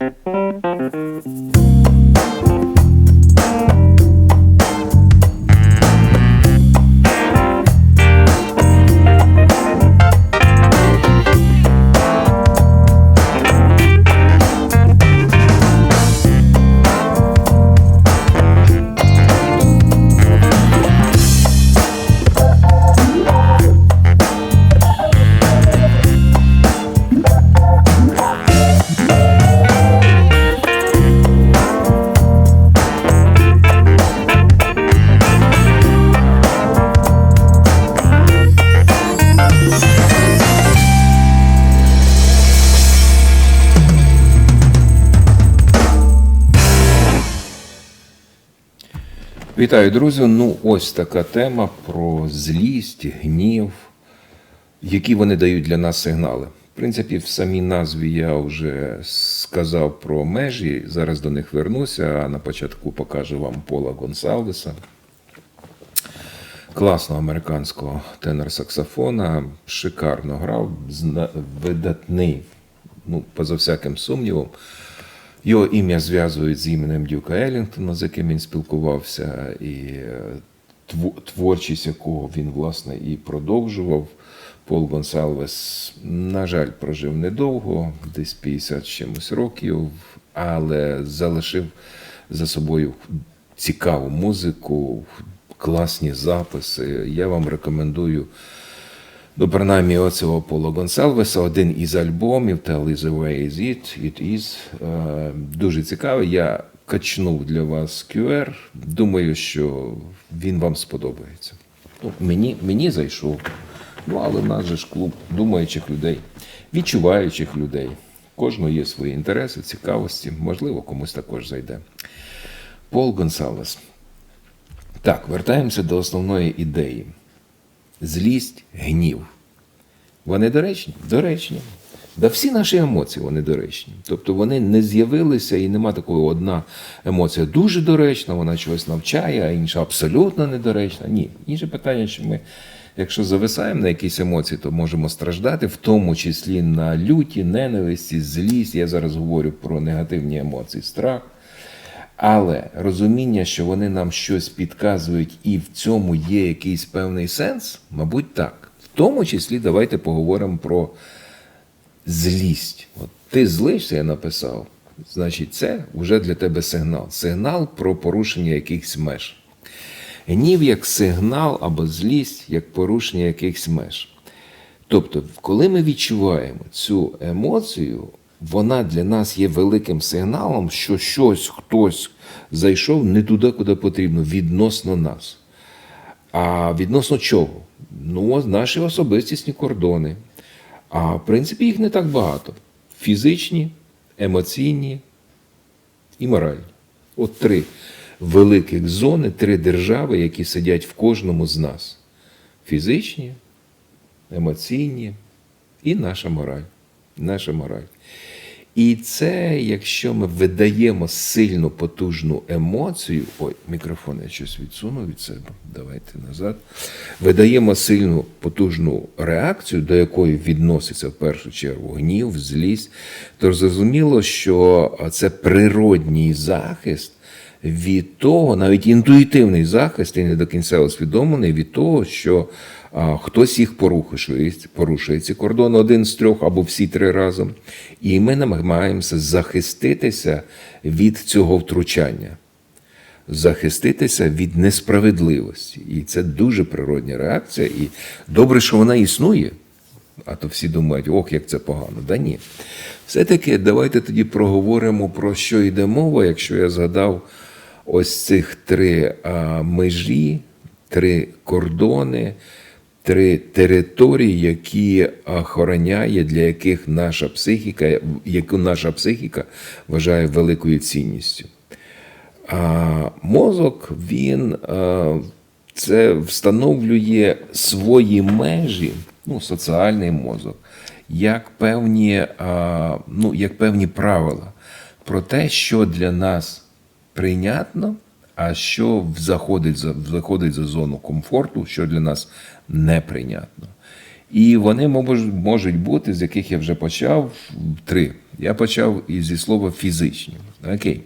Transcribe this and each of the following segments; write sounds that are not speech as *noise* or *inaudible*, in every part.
thank you Вітаю, друзі. Ну, ось така тема про злість, гнів, які вони дають для нас сигнали. В принципі, в самій назві я вже сказав про межі. Зараз до них вернуся, а на початку покажу вам Пола Гонсалвеса. Класного американського тенор-саксофона, шикарно грав, видатний, ну, поза всяким сумнівом. Його ім'я зв'язують з іменем Дюка Елінгтона, з яким він спілкувався, і е, творчість якого він, власне, і продовжував. Пол Гонсалвес, на жаль, прожив недовго, десь 50 з чимось років, але залишив за собою цікаву музику, класні записи. Я вам рекомендую Ну, принаймні, оцього Поло Гонсалвеса, один із альбомів Tell is the way is it, it is. Е, Дуже цікавий. Я качнув для вас QR. Думаю, що він вам сподобається. Ну, мені, мені зайшов. Ну, але в нас же ж клуб думаючих людей, відчуваючих людей. Кожного є свої інтереси, цікавості. Можливо, комусь також зайде. Пол Гонсалвес. Так, вертаємося до основної ідеї злість, гнів. Вони доречні? Доречні. Да всі наші емоції вони доречні. Тобто вони не з'явилися і нема такої одна емоція дуже доречна, вона чогось навчає, а інша абсолютно недоречна. Ні. Інше питання, що ми, якщо зависаємо на якісь емоції, то можемо страждати, в тому числі на люті, ненависті, злість. Я зараз говорю про негативні емоції, страх. Але розуміння, що вони нам щось підказують, і в цьому є якийсь певний сенс, мабуть, так. В тому числі давайте поговоримо про злість. От ти злишся, я написав. Значить, це вже для тебе сигнал. Сигнал про порушення якихось меж. Гнів як сигнал або злість як порушення якихось меж. Тобто, коли ми відчуваємо цю емоцію, вона для нас є великим сигналом, що щось, хтось зайшов не туди, куди потрібно, відносно нас. А відносно чого? Ну, наші особистісні кордони. А в принципі, їх не так багато: фізичні, емоційні і моральні. От три великих зони, три держави, які сидять в кожному з нас: фізичні, емоційні і наша мораль. Наша мораль. І це, якщо ми видаємо сильну потужну емоцію, ой, мікрофон я щось відсунув від себе, давайте назад. Видаємо сильну потужну реакцію, до якої відноситься в першу чергу гнів, злість, то зрозуміло, що це природній захист від того, навіть інтуїтивний захист, і не до кінця усвідомлений від того, що а, хтось їх порушує, порушує ці кордони один з трьох або всі три разом. І ми намагаємося захиститися від цього втручання, захиститися від несправедливості. І це дуже природня реакція. І добре, що вона існує. А то всі думають, ох, як це погано. Да ні. Все-таки давайте тоді проговоримо, про що йде мова, якщо я згадав ось цих три межі, три кордони, три території, які охороняє, для яких наша психіка, яку наша психіка вважає великою цінністю. А мозок він це встановлює свої межі, ну, соціальний мозок, як певні, ну, як певні правила про те, що для нас прийнятно, а що заходить за, заходить за зону комфорту, що для нас неприйнятно. І вони можуть бути, з яких я вже почав, три. Я почав зі слова фізичні. Окей.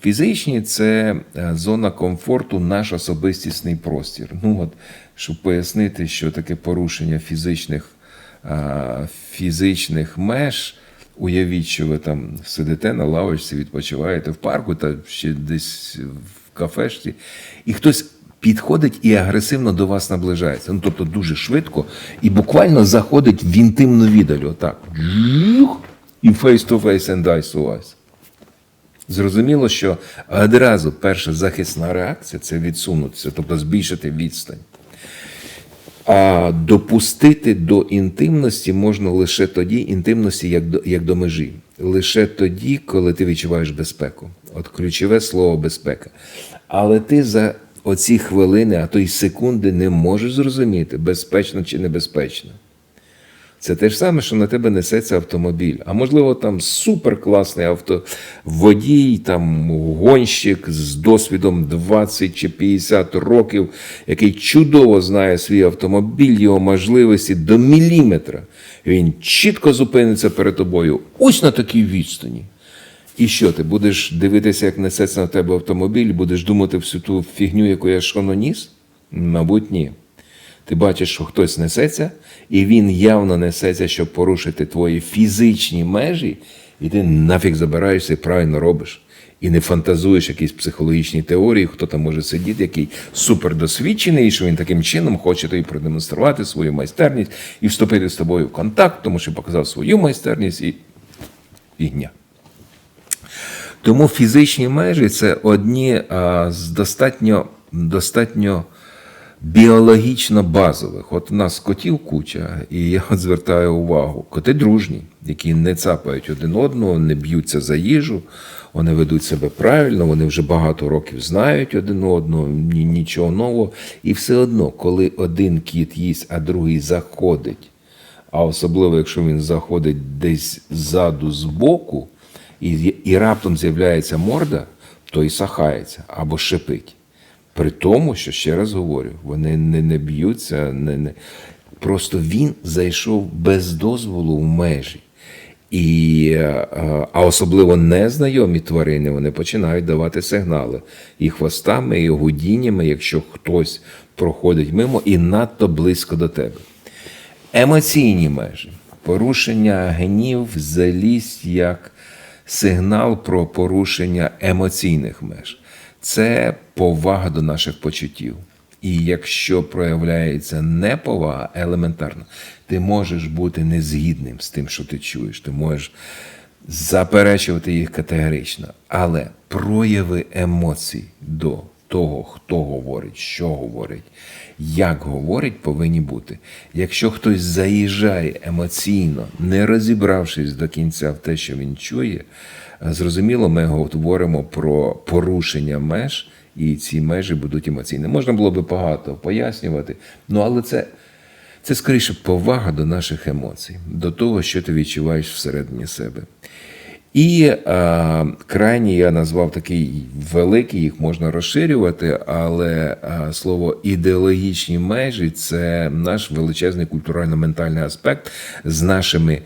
Фізичні це е, зона комфорту, наш особистісний простір. Ну, от, щоб пояснити, що таке порушення фізичних, фізичних меж, уявіть, що ви там сидите на лавочці, відпочиваєте в парку та ще десь в кафешці, і хтось підходить і агресивно до вас наближається. Ну, тобто дуже швидко і буквально заходить в інтимну віддаль. Отак. І face to face and eyes to eyes. Зрозуміло, що одразу перша захисна реакція це відсунутися, тобто збільшити відстань. А допустити до інтимності можна лише тоді, інтимності як до, як до межі, лише тоді, коли ти відчуваєш безпеку. От ключове слово безпека. Але ти за оці хвилини, а то й секунди не можеш зрозуміти, безпечно чи небезпечно. Це те ж саме, що на тебе несеться автомобіль. А можливо, там суперкласний автоводій, там гонщик з досвідом 20 чи 50 років, який чудово знає свій автомобіль, його можливості до міліметра. Він чітко зупиниться перед тобою ось на такій відстані. І що ти будеш дивитися, як несеться на тебе автомобіль, будеш думати всю ту фігню, яку я шоно ніс? Мабуть, ні. Ти бачиш, що хтось несеться, і він явно несеться, щоб порушити твої фізичні межі, і ти нафіг забираєшся і правильно робиш. І не фантазуєш якісь психологічні теорії, хто там може сидіти, який супердосвідчений, і що він таким чином хоче тобі продемонструвати свою майстерність і вступити з тобою в контакт, тому що показав свою майстерність і фігня. Тому фізичні межі це одні з достатньо, достатньо біологічно базових. От у нас котів куча, і я звертаю увагу: коти дружні, які не цапають один одного, не б'ються за їжу, вони ведуть себе правильно, вони вже багато років знають один одного, ні, нічого нового. І все одно, коли один кіт їсть, а другий заходить, а особливо, якщо він заходить десь ззаду, збоку, і, і раптом з'являється морда, то і сахається або шипить. При тому, що ще раз говорю, вони не, не б'ються, не, не. просто він зайшов без дозволу в межі. І, е, а особливо незнайомі тварини вони починають давати сигнали і хвостами, і гудіннями, якщо хтось проходить мимо і надто близько до тебе. Емоційні межі, порушення гнів, залізь як сигнал про порушення емоційних меж. Це повага до наших почуттів. І якщо проявляється неповага елементарно, ти можеш бути незгідним з тим, що ти чуєш. Ти можеш заперечувати їх категорично. Але прояви емоцій до того, хто говорить, що говорить, як говорить, повинні бути. Якщо хтось заїжджає емоційно, не розібравшись до кінця в те, що він чує, зрозуміло, ми говоримо про порушення меж, і ці межі будуть емоційні. Можна було би багато пояснювати, ну але це. Це скоріше повага до наших емоцій, до того, що ти відчуваєш всередині себе. І а, крайній я назвав такий великий, їх можна розширювати, але а, слово ідеологічні межі це наш величезний культурально-ментальний аспект з нашими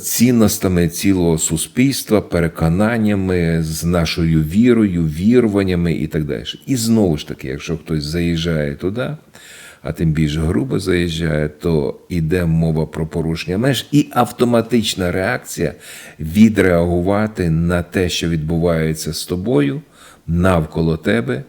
цінностями цілого суспільства, переконаннями, з нашою вірою, віруваннями і так далі. І знову ж таки, якщо хтось заїжджає туди, а тим більше грубо заїжджає, то йде мова про порушення меж і автоматична реакція відреагувати на те, що відбувається з тобою, навколо тебе,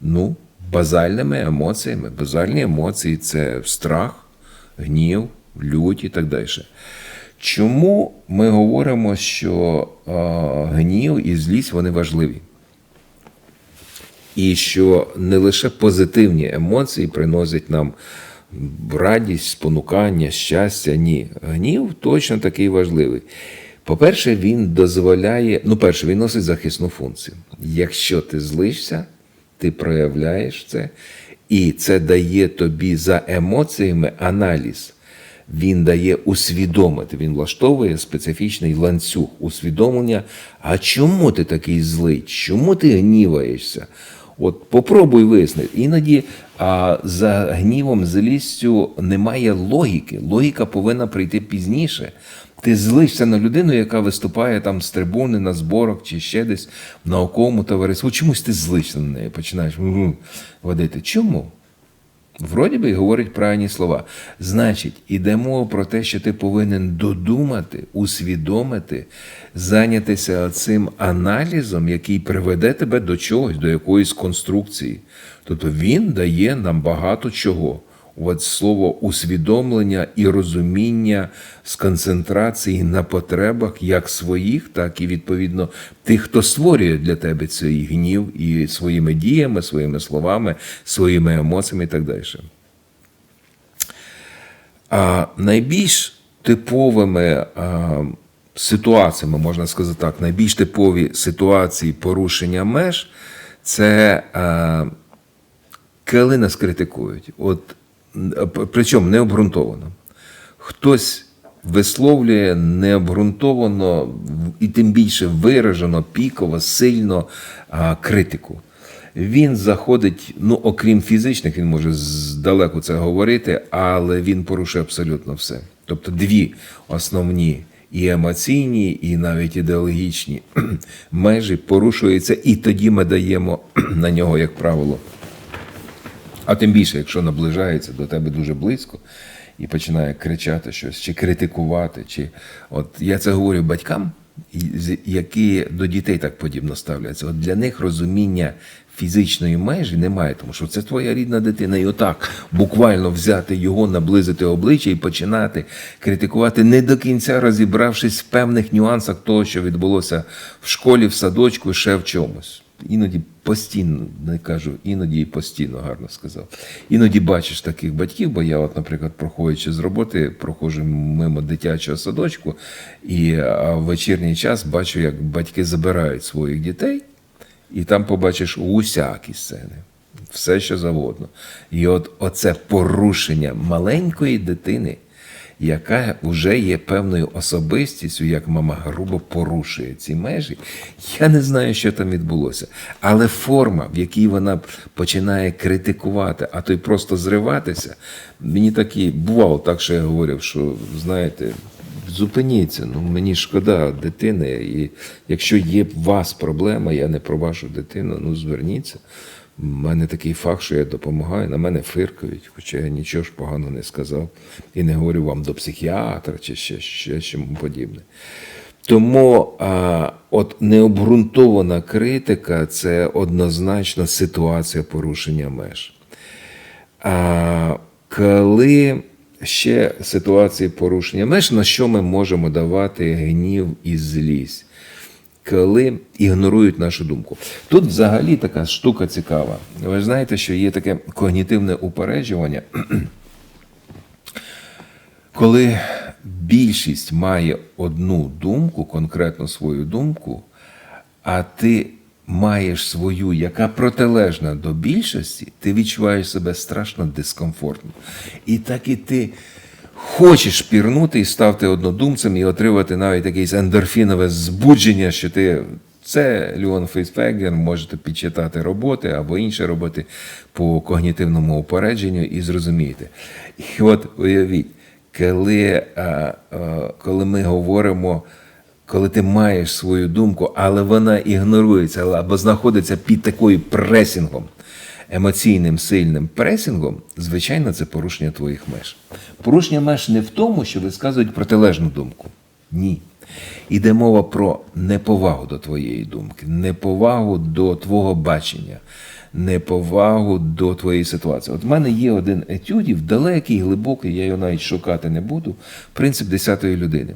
ну, базальними емоціями. Базальні емоції це страх, гнів, лють і так далі. Чому ми говоримо, що е, гнів і злість вони важливі? І що не лише позитивні емоції приносять нам радість, спонукання, щастя. Ні. Гнів точно такий важливий. По-перше, він дозволяє, ну, перше, він носить захисну функцію. Якщо ти злишся, ти проявляєш це, і це дає тобі за емоціями аналіз. Він дає усвідомити, він влаштовує специфічний ланцюг усвідомлення. А чому ти такий злий? Чому ти гніваєшся? От попробуй вияснити. Іноді а, за гнівом, злістю немає логіки. Логіка повинна прийти пізніше. Ти злишся на людину, яка виступає там з трибуни на зборах чи ще десь в науковому товаристві. Чомусь ти злишся на неї, починаєш водити. Чому? Вроді би говорить правильні слова. Значить, іде мова про те, що ти повинен додумати, усвідомити, зайнятися цим аналізом, який приведе тебе до чогось, до якоїсь конструкції. Тобто він дає нам багато чого. От слово усвідомлення і розуміння з концентрації на потребах як своїх, так і відповідно тих, хто створює для тебе цей гнів і своїми діями, своїми словами, своїми емоціями і так далі. А найбільш типовими а, ситуаціями, можна сказати так, найбільш типові ситуації порушення меж це а, коли нас критикують. От, причому не обґрунтовано. Хтось висловлює необґрунтовано і тим більше виражено, піково, сильно критику. Він заходить, ну окрім фізичних, він може здалеку це говорити, але він порушує абсолютно все. Тобто дві основні і емоційні, і навіть ідеологічні *clears throat* межі порушуються, і тоді ми даємо *clears throat* на нього, як правило. А тим більше, якщо наближається до тебе дуже близько і починає кричати щось, чи критикувати, чи от я це говорю батькам, які до дітей так подібно ставляться. От для них розуміння фізичної межі немає, тому що це твоя рідна дитина, і отак буквально взяти його, наблизити обличчя і починати критикувати, не до кінця розібравшись в певних нюансах того, що відбулося в школі, в садочку, ще в чомусь. Іноді постійно, не кажу, іноді і постійно гарно сказав. Іноді бачиш таких батьків, бо я, от, наприклад, проходячи з роботи, проходжу мимо дитячого садочку, і в вечірній час бачу, як батьки забирають своїх дітей, і там побачиш усякі сцени. Все, що завгодно. І от оце порушення маленької дитини яка вже є певною особистістю, як мама грубо порушує ці межі. Я не знаю, що там відбулося. Але форма, в якій вона починає критикувати, а то й просто зриватися, мені так і бувало так, що я говорив, що знаєте. Зупиніться, ну мені шкода дитини, і якщо є у вас проблема, я не про вашу дитину, ну зверніться. У мене такий факт, що я допомагаю, на мене фиркають, хоча я нічого ж поганого не сказав. І не говорю вам до психіатра чи ще ще чому подібне. Тому а, от необґрунтована критика це однозначно ситуація порушення меж. А коли ще ситуації порушення меж, на що ми можемо давати гнів і злість? Коли ігнорують нашу думку. Тут взагалі така штука цікава. Ви знаєте, що є таке когнітивне упереджування, *clears throat* коли більшість має одну думку, конкретно свою думку, а ти маєш свою, яка протилежна до більшості, ти відчуваєш себе страшно дискомфортно. І так і ти хочеш пірнути і ставти однодумцем і отримати навіть якесь ендорфінове збудження, що ти. Це Леон Фейсфегер, можете підчитати роботи або інші роботи по когнітивному упередженню і зрозумієте. І от уявіть, коли, а, а, коли ми говоримо, коли ти маєш свою думку, але вона ігнорується або знаходиться під такою пресінгом емоційним сильним пресингом, звичайно, це порушення твоїх меж. Порушення меж не в тому, що висказують протилежну думку. Ні. Іде мова про неповагу до твоєї думки, неповагу до твого бачення, неповагу до твоєї ситуації. От в мене є один етюдів, далекий, глибокий, я його навіть шукати не буду. Принцип десятої людини.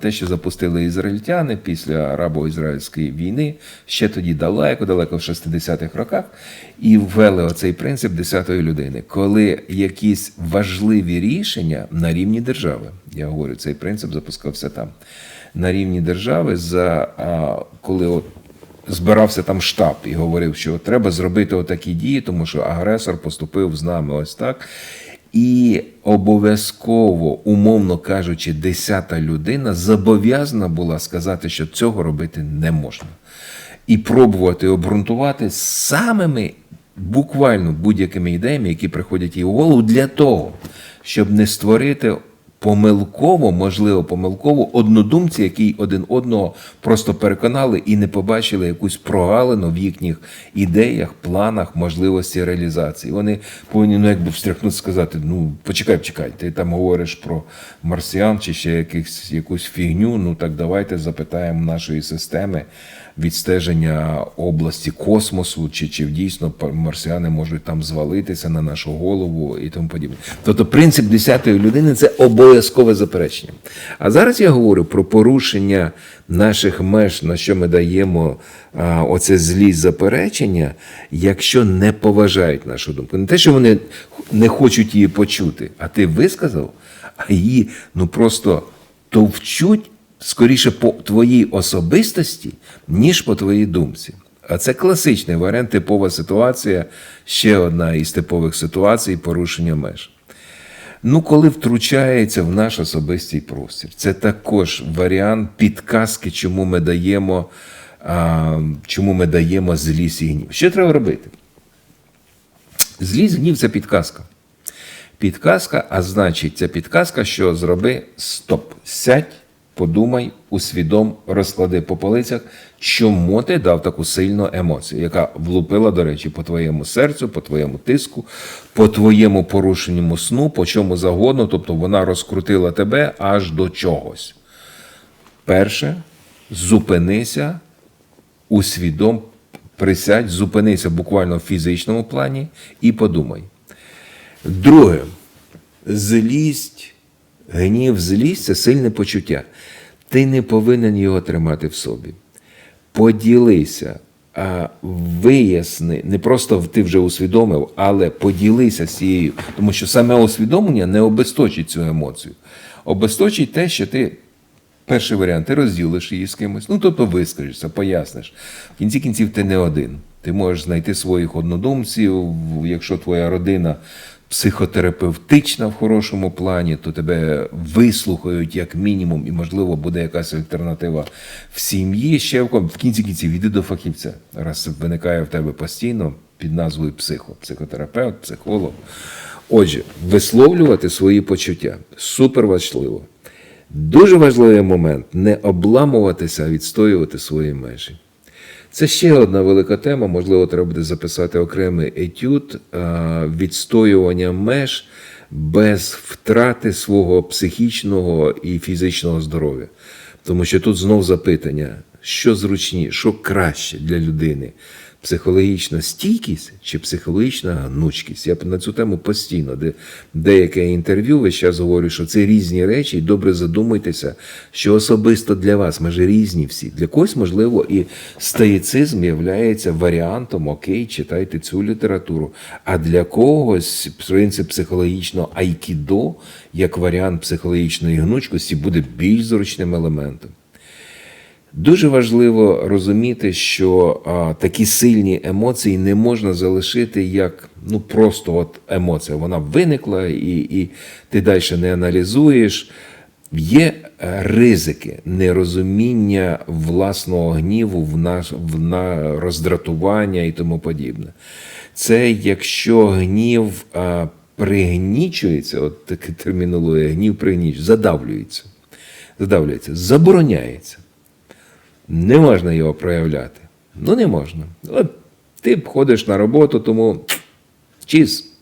Те, що запустили ізраїльтяни після арабо-ізраїльської війни, ще тоді далеко-далеко в 60-х роках, і ввели оцей принцип десятої людини, коли якісь важливі рішення на рівні держави, я говорю, цей принцип запускався там. На рівні держави, за коли от збирався там штаб і говорив, що треба зробити отакі дії, тому що агресор поступив з нами ось так. І обов'язково, умовно кажучи, десята людина зобов'язана була сказати, що цього робити не можна. і пробувати обґрунтувати самими буквально будь-якими ідеями, які приходять їй у голову, для того, щоб не створити помилково, можливо, помилково однодумці, які один одного просто переконали і не побачили якусь прогалину в їхніх ідеях, планах, можливості реалізації. Вони повинні ну, якби встряхнути сказати: ну почекай, почекай, ти там говориш про марсіан чи ще якихось, якусь фігню. Ну так давайте запитаємо нашої системи відстеження області космосу, чи, чи дійсно марсіани можуть там звалитися на нашу голову і тому подібне. Тобто принцип десятої людини це обов'язкове заперечення. А зараз я говорю про порушення наших меж, на що ми даємо а, оце злість заперечення, якщо не поважають нашу думку. Не те, що вони не хочуть її почути, а ти висказав, а її ну просто товчуть скоріше по твоїй особистості, ніж по твоїй думці. А це класичний варіант, типова ситуація, ще одна із типових ситуацій порушення меж. Ну, коли втручається в наш особистий простір, це також варіант підказки, чому ми даємо, а, чому ми даємо злість і гнів. Що треба робити? Злість, гнів це підказка. Підказка, а значить, це підказка, що зроби стоп. Сядь, подумай, усвідом, розклади по полицях, чому ти дав таку сильну емоцію, яка влупила, до речі, по твоєму серцю, по твоєму тиску, по твоєму порушенню сну, по чому загодно, тобто вона розкрутила тебе аж до чогось. Перше, зупинися, усвідом, присядь, зупинися буквально в фізичному плані і подумай. Друге, злість, гнів, злість це сильне почуття. Ти не повинен його тримати в собі. Поділися, а виясни, не просто ти вже усвідомив, але поділися цією, тому що саме усвідомлення не обесточить цю емоцію. Обесточить те, що ти Перший варіант, ти розділиш її з кимось, ну тобто вискажешся, поясниш. В кінці кінців ти не один. Ти можеш знайти своїх однодумців, якщо твоя родина психотерапевтична в хорошому плані, то тебе вислухають як мінімум, і, можливо, буде якась альтернатива в сім'ї. Ще в кінці кінців іди до фахівця, раз виникає в тебе постійно під назвою психо, психотерапевт, психолог. Отже, висловлювати свої почуття супер важливо. Дуже важливий момент не обламуватися, а відстоювати свої межі. Це ще одна велика тема. Можливо, треба буде записати окремий етюд е, відстоювання меж без втрати свого психічного і фізичного здоров'я. Тому що тут знов запитання, що зручніше, що краще для людини. Психологічна стійкість чи психологічна гнучкість. Я на цю тему постійно, де деяке інтерв'ю весь час говорю, що це різні речі, і добре задумайтеся, що особисто для вас ми ж різні всі. Для когось, можливо, і стоїцизм є варіантом, окей, читайте цю літературу. А для когось принцип психологічного айкідо, як варіант психологічної гнучкості, буде більш зручним елементом. Дуже важливо розуміти, що а, такі сильні емоції не можна залишити як ну просто от емоція. Вона виникла, і, і ти далі не аналізуєш. Є ризики нерозуміння власного гніву, в наш, в на роздратування і тому подібне. Це якщо гнів а, пригнічується, от така термінологія, гнів пригнічується, задавлюється, задавлюється, забороняється. Не можна його проявляти. Ну, не можна. От ти ходиш на роботу, тому чіз.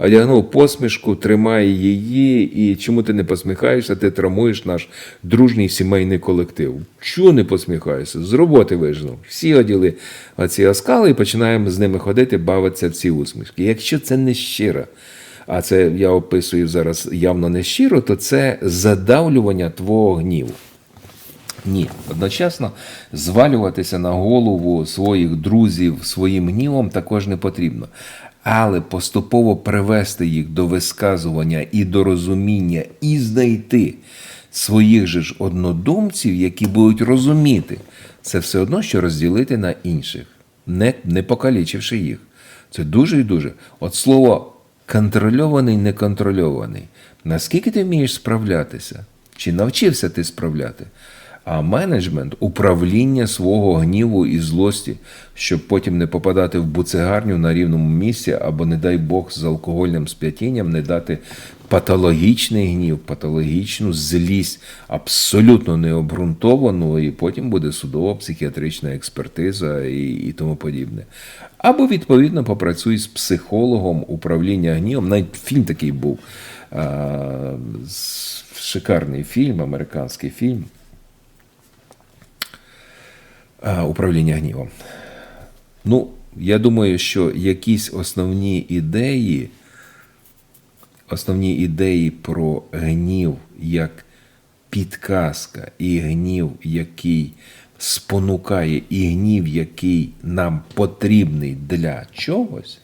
Одягнув посмішку, тримай її, і чому ти не посміхаєшся, ти травмуєш наш дружній сімейний колектив. Чого не посміхаєшся? З роботи вижнув. Всі оділи оці оскали і починаємо з ними ходити, бавитися в ці усмішки. Якщо це не щиро, а це я описую зараз явно не щиро, то це задавлювання твого гніву. Ні, одночасно звалюватися на голову своїх друзів своїм гнівом також не потрібно. Але поступово привести їх до висказування і до розуміння, і знайти своїх же ж однодумців, які будуть розуміти, це все одно, що розділити на інших, не, не покалічивши їх. Це дуже і дуже. От слово контрольований, неконтрольований. Наскільки ти вмієш справлятися? Чи навчився ти справляти? А менеджмент управління свого гніву і злості, щоб потім не попадати в буцегарню на рівному місці, або, не дай Бог, з алкогольним сп'ятінням не дати патологічний гнів, патологічну злість, абсолютно необґрунтовану, і потім буде судово-психіатрична експертиза і, і тому подібне. Або, відповідно, попрацюй з психологом управління гнівом. Навіть фільм такий був. Шикарний фільм, американський фільм. А, Управління гнівом. Ну, я думаю, що якісь основні ідеї, основні ідеї про гнів як підказка, і гнів, який спонукає, і гнів, який нам потрібний для чогось.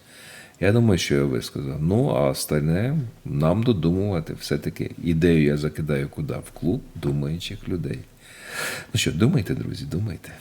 Я думаю, що я висказав. Ну, а остальне нам додумувати. Все-таки ідею я закидаю куди? В клуб думаючих людей. Ну що, думайте, друзі, думайте.